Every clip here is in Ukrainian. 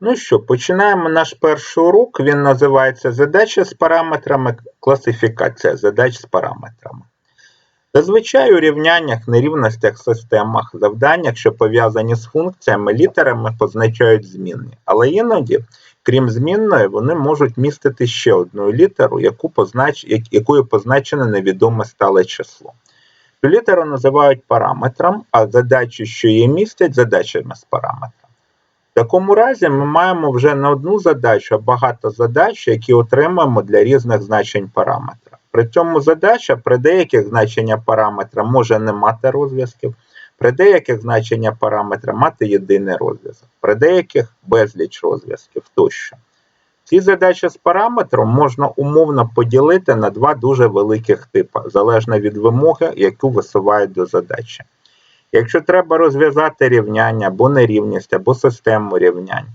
Ну що, починаємо наш перший урок. Він називається Задача з параметрами, класифікація задач з параметрами. Зазвичай у рівняннях, нерівностях, системах, завданнях, що пов'язані з функціями, літерами позначають змінні. Але іноді, крім змінної, вони можуть містити ще одну літеру, яку познач... якою позначене невідоме стале число. Цю літеру називають параметром, а задачі, що її містять, задачами з параметром. Такому разі ми маємо вже не одну задачу, а багато задач, які отримаємо для різних значень параметра. При цьому задача при деяких значеннях параметра може не мати розв'язків, при деяких значеннях параметра мати єдиний розв'язок, при деяких безліч розв'язків тощо. Ці задачі з параметром можна умовно поділити на два дуже великих типи, залежно від вимоги, яку висувають до задачі. Якщо треба розв'язати рівняння або нерівність, або систему рівнянь,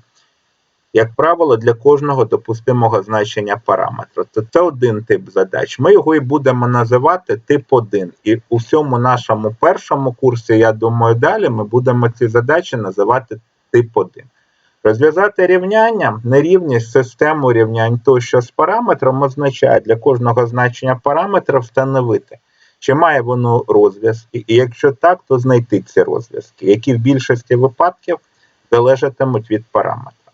як правило, для кожного допустимого значення параметру, то це один тип задач. Ми його і будемо називати тип 1. І у всьому нашому першому курсі, я думаю, далі ми будемо ці задачі називати тип 1. Розв'язати рівняння, нерівність, систему рівнянь тощо з параметром означає для кожного значення параметра встановити, чи має воно розв'язки, і якщо так, то знайти ці розв'язки, які в більшості випадків залежатимуть від параметра.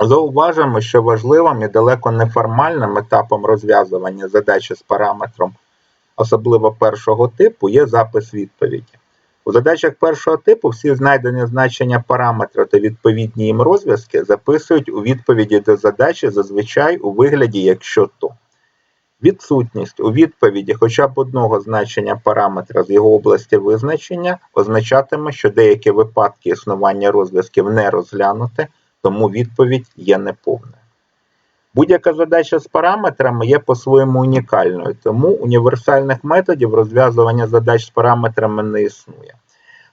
Зауважимо, що важливим і далеко не формальним етапом розв'язування задачі з параметром, особливо першого типу, є запис відповіді. У задачах першого типу всі знайдені значення параметра та відповідні їм розв'язки записують у відповіді до задачі зазвичай у вигляді якщо то. Відсутність у відповіді хоча б одного значення параметра з його області визначення означатиме, що деякі випадки існування розв'язків не розглянуті, тому відповідь є неповною. Будь-яка задача з параметрами є по-своєму унікальною, тому універсальних методів розв'язування задач з параметрами не існує.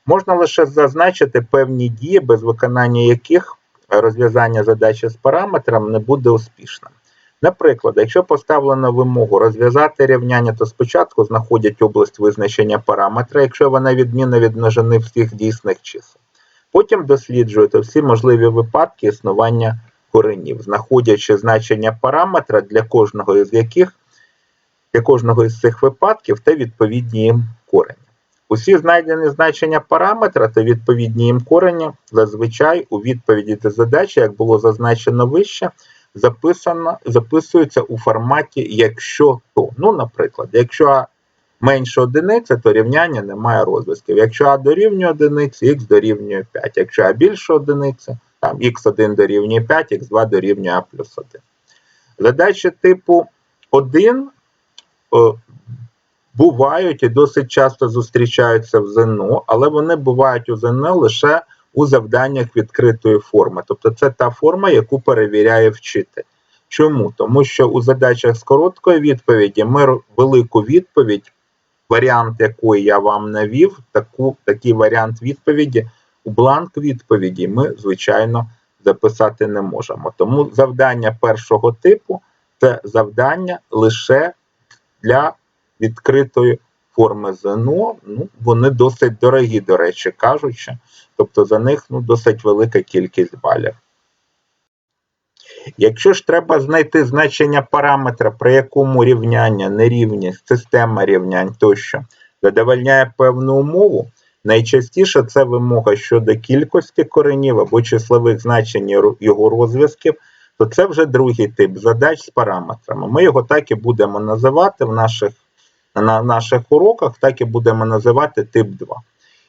Можна лише зазначити певні дії, без виконання яких розв'язання задачі з параметром не буде успішним. Наприклад, якщо поставлено вимогу розв'язати рівняння, то спочатку знаходять область визначення параметра, якщо вона відмінна від множини всіх дійсних чисел. Потім досліджуєте всі можливі випадки існування коренів, знаходячи значення параметра для кожного із яких для кожного із цих випадків та відповідні їм корені. Усі знайдені значення параметра та відповідні їм корені зазвичай у відповіді до задачі, як було зазначено вище, записано, записуються у форматі якщо то. Ну, наприклад, якщо А менше одиниці, то рівняння не має розв'язків. Якщо А дорівнює одиниці, х дорівнює 5. Якщо А більше одиниці, там х1 дорівнює 5, х2 дорівнює А плюс 1. Задачі типу 1 о, бувають і досить часто зустрічаються в ЗНО, але вони бувають у ЗНО лише у завданнях відкритої форми. Тобто це та форма, яку перевіряє вчитель. Чому? Тому що у задачах з короткої відповіді ми велику відповідь, варіант якої я вам навів, таку, такий варіант відповіді у бланк відповіді ми, звичайно, записати не можемо. Тому завдання першого типу це завдання лише для відкритої форми ЗНО. Ну, вони досить дорогі, до речі, кажучи. Тобто за них ну, досить велика кількість балів. Якщо ж треба знайти значення параметра, при якому рівняння, нерівність, система рівнянь тощо задовольняє певну умову, найчастіше це вимога щодо кількості коренів або числових значень його- розв'язків, то це вже другий тип задач з параметрами. Ми його так і будемо називати в наших, на наших уроках, так і будемо називати тип 2.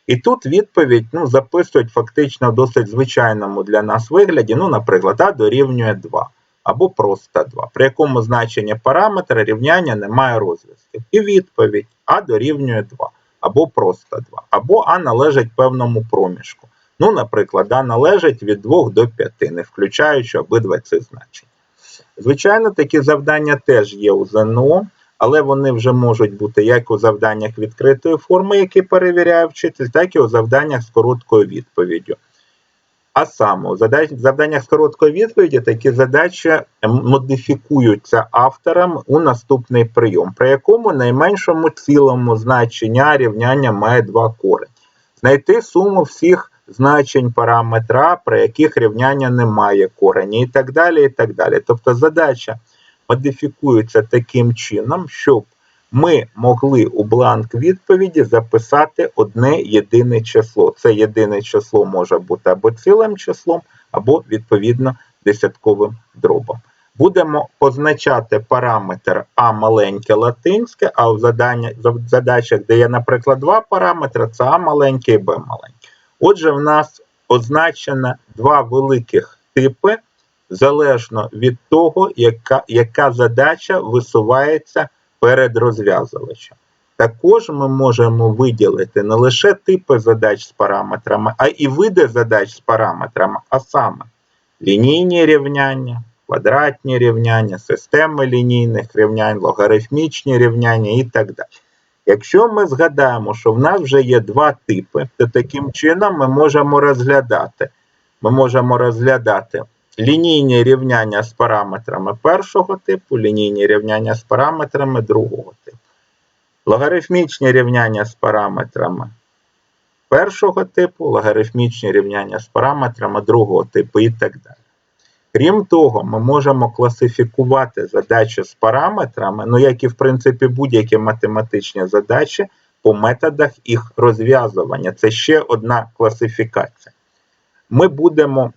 І тут відповідь ну, записують фактично в досить звичайному для нас вигляді, ну, наприклад, А дорівнює 2 або просто 2, при якому значення параметра рівняння не має розв'язків. І відповідь А дорівнює 2 або просто 2, або А належить певному проміжку. Ну, наприклад, А належить від 2 до 5, не включаючи обидва ці значення. Звичайно, такі завдання теж є у ЗНО, але вони вже можуть бути як у завданнях відкритої форми, які перевіряє вчитель, так і у завданнях з короткою відповіддю. А саме у завданнях з короткої відповіді такі задачі модифікуються автором у наступний прийом, при якому найменшому цілому значення рівняння має два корені. Знайти суму всіх значень параметра, при яких рівняння немає корені і так далі. і так далі. Тобто задача модифікується таким чином, щоб ми могли у бланк відповіді записати одне єдине число. Це єдине число може бути або цілим числом, або відповідно десятковим дробом. Будемо позначати параметр А маленьке латинське, а в задання, в задачах, де є, наприклад, два параметри, це А маленьке і Б маленьке. Отже, в нас означено два великих типи, залежно від того, яка, яка задача висувається перед розв'язувачем. Також ми можемо виділити не лише типи задач з параметрами, а і види задач з параметрами, а саме лінійні рівняння, квадратні рівняння, системи лінійних рівнянь, логарифмічні рівняння і так далі. Якщо ми згадаємо, що в нас вже є два типи, то таким чином ми можемо розглядати. Ми можемо розглядати лінійні рівняння з параметрами першого типу, лінійні рівняння з параметрами другого типу. Логарифмічні рівняння з параметрами першого типу, логарифмічні рівняння з параметрами другого типу і так далі. Крім того, ми можемо класифікувати задачі з параметрами, ну як і в принципі будь-які математичні задачі по методах їх розв'язування. Це ще одна класифікація. Ми будемо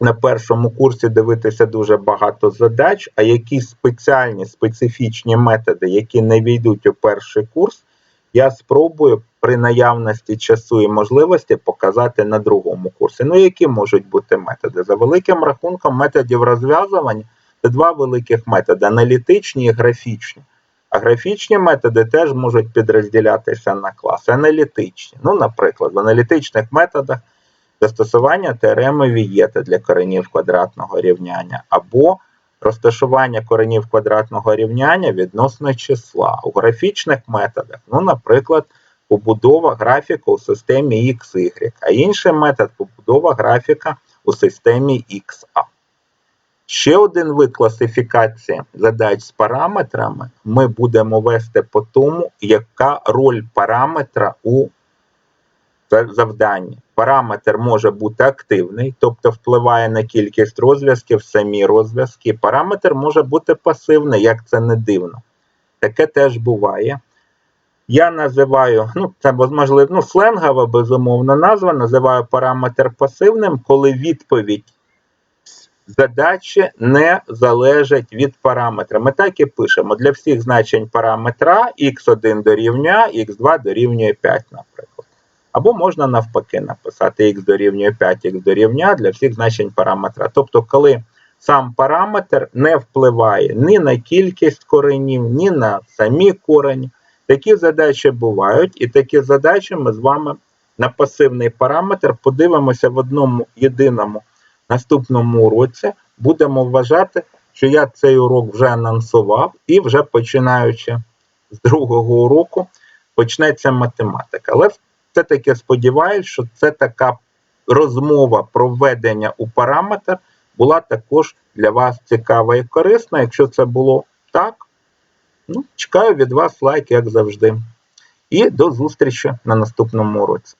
на першому курсі дивитися дуже багато задач, а якісь спеціальні специфічні методи, які не війдуть у перший курс, я спробую при наявності часу і можливості показати на другому курсі. Ну, які можуть бути методи? За великим рахунком методів розв'язування це два великих методи аналітичні і графічні. А графічні методи теж можуть підрозділятися на класи. Аналітичні. Ну, наприклад, в аналітичних методах застосування теореми Вієта для коренів квадратного рівняння, або розташування коренів квадратного рівняння відносно числа. У графічних методах, ну, наприклад, побудова графіка у системі XY, а інший метод побудова графіка у системі XA. Ще один вид класифікації задач з параметрами ми будемо вести по тому, яка роль параметра у завданні. Параметр може бути активний, тобто впливає на кількість розв'язків, самі розв'язки. Параметр може бути пасивний, як це не дивно. Таке теж буває. Я називаю, ну, це можливо, ну, сленгова, безумовна назва, називаю параметр пасивним, коли відповідь задачі не залежить від параметра. Ми так і пишемо для всіх значень параметра x1 дорівнює, x2 дорівнює 5, наприклад. Або можна навпаки написати x дорівнює 5, x дорівнює для всіх значень параметра. Тобто, коли сам параметр не впливає ні на кількість коренів, ні на самі корені. Такі задачі бувають, і такі задачі ми з вами на пасивний параметр подивимося в одному єдиному наступному уроці. Будемо вважати, що я цей урок вже анонсував, і вже починаючи з другого уроку почнеться математика. Але все-таки сподіваюся, що це така розмова про введення у параметр була також для вас цікава і корисна. Якщо це було так, ну, чекаю від вас лайк, як завжди. І до зустрічі на наступному уроці.